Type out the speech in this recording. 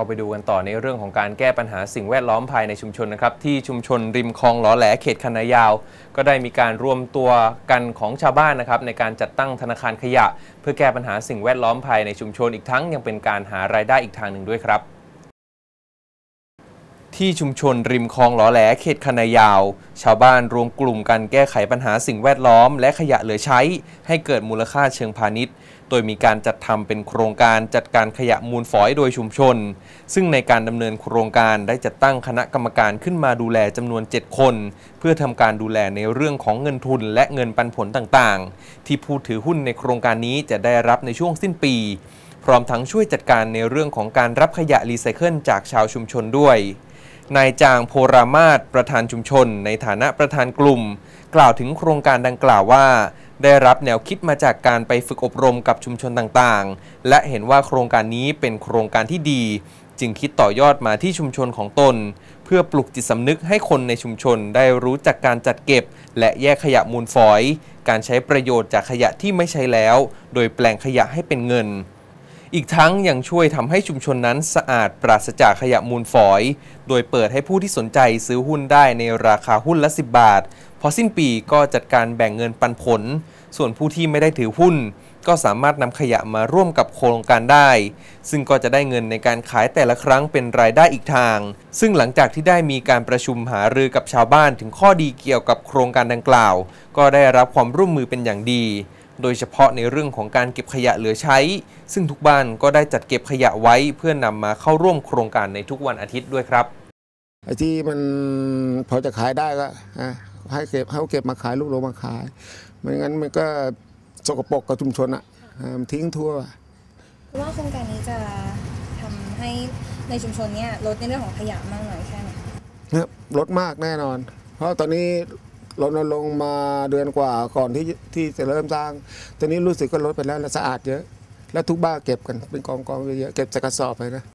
ก็ไปดูกันต่อในเรื่องของการแก้ปัญหาสิ่งแวดล้อมภายในชุมชนนะครับ ที่ชุมชนริมคลองหลอแหลเขตคันายาว ก็ได้มีการรวมตัวกันของชาวบ้านนะครับในการจัดตั้งธนาคารขยะ เพื่อแก้ปัญหาสิ่งแวดล้อมภายในชุมชนอีกทั้งยังเป็นการหารายได้อีกทางหนึ่งด้วยครับ ที่ชุมชนริมคลองหลอแหลเขตคณะยาว ชาวบ้านรวมกลุ่มกันแก้ไขปัญหาสิ่งแวดล้อม และขยะเหลือใช้ ให้เกิดมูลค่าเชิงพาณิชย์ โดยมีการจัดทำเป็นโครงการจัดการขยะมูลฝอยโดยชุมชน ซึ่งในการดำเนินโครงการได้จัดตั้งคณะกรรมการขึ้นมาดูแลจำนวน 7 คน เพื่อทำการดูแลในเรื่องของเงินทุนและเงินปันผลต่างๆ ที่ผู้ถือหุ้นในโครงการนี้จะได้รับในช่วงสิ้นปีพร้อมทั้งช่วยจัดการในเรื่องของการรับขยะรีไซเคิลจากชาวชุมชนด้วย นายจางโพรามาศประธานชุมชน ในฐานะประธานกลุ่ม กล่าวถึงโครงการดังกล่าวว่า ได้รับแนวคิดมาจากการไปฝึกอบรมกับชุมชนต่างๆ และเห็นว่าโครงการนี้เป็นโครงการที่ดี จึงคิดต่อยอดมาที่ชุมชนของตน เพื่อปลุกจิตสำนึกให้คนในชุมชนได้รู้จักการจัดเก็บ และแยกขยะมูลฝอย การใช้ประโยชน์จากขยะที่ไม่ใช้แล้ว โดยแปลงขยะให้เป็นเงิน อีกทั้งยังช่วยทำให้ชุมชนนั้นสะอาดปราศจากขยะมูลฝอย โดยเปิดให้ผู้ที่สนใจซื้อหุ้นได้ในราคาหุ้นละ 10 บาท พอสิ้นปีก็จัดการแบ่งเงินปันผล ส่วนผู้ที่ไม่ได้ถือหุ้น ก็สามารถนำขยะมาร่วมกับโครงการได้ ซึ่งก็จะได้เงินในการขายแต่ละครั้งเป็นรายได้อีกทาง ซึ่งหลังจากที่ได้มีการประชุมหารือกับชาวบ้านถึงข้อดีเกี่ยวกับโครงการดังกล่าว ก็ได้รับความร่วมมือเป็นอย่างดี โดยเฉพาะในเรื่องของการเก็บขยะเหลือใช้ ซึ่งทุกบ้านก็ได้จัดเก็บขยะไว้เพื่อนำมาเข้าร่วมโครงการในทุกวันอาทิตย์ด้วยครับไอ้ที่มันพอจะขายได้ก็อะให้เก็บให้เขาเก็บมาขายลูกโลงมาขายไม่งั้นมันก็สกปรกกับชุมชนอะอ่ามันทิ้งทั่วว่าโครงการนี้จะทำให้ในชุมชนเนี่ยลดในเรื่องของขยะมากน้อยแค่ไหนนะครับลดมากแน่นอน เพราะตอนนี้ รณรงค์มาเดือนกว่าก่อนที่ที่จะเริ่มสร้าง ตอนนี้รู้สึกก็ลดไปแล้วและสะอาดเยอะ และทุกบ้านเก็บกันเป็นกองกองๆเยอะๆเก็บใส่กระสอบไปนะ